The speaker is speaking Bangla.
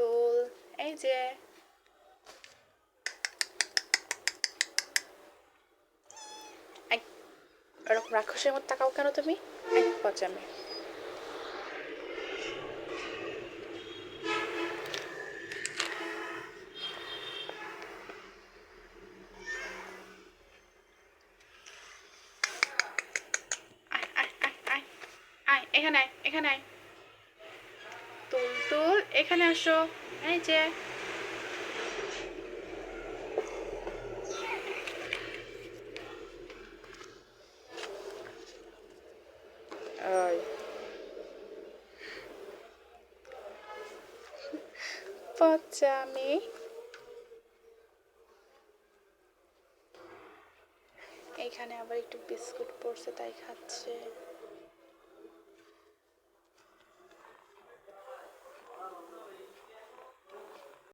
তুল এই যে ওরকম রাক্ষসের মতো তাকাও কেন তুমি? এক পচামে এখানে এখানে এখানে আসো। এই যে। ওই পচামি এইখানে আবার একটু বিস্কুট পড়ছে তাই খাচ্ছে।